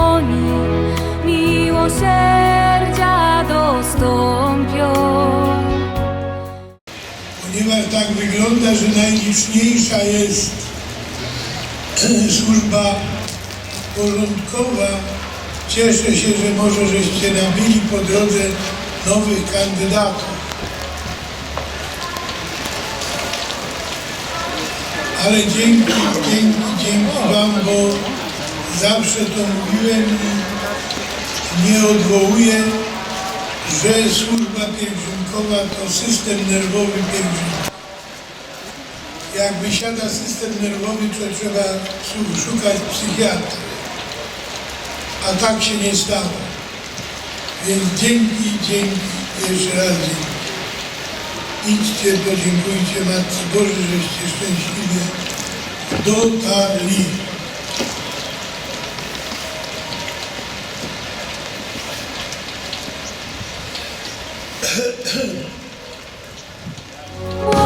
dłoni miłosierdzia dostąpią. Ponieważ tak wygląda, że najliczniejsza jest e, służba porządkowa, cieszę się, że może żeście nabili po drodze nowych kandydatów. Ale dzięki, dzięki, dzięki Wam, bo zawsze to mówiłem i nie odwołuję, że służba pielgrzymkowa to system nerwowy pielgrzymki. Jak wysiada system nerwowy, to trzeba szukać psychiatry. A tak się nie stało. Więc dzięki, dzięki, jeszcze raz dzięki. Idźcie, podziękujcie Matce Boże, żeście szczęśliwie dotarli. Whoa!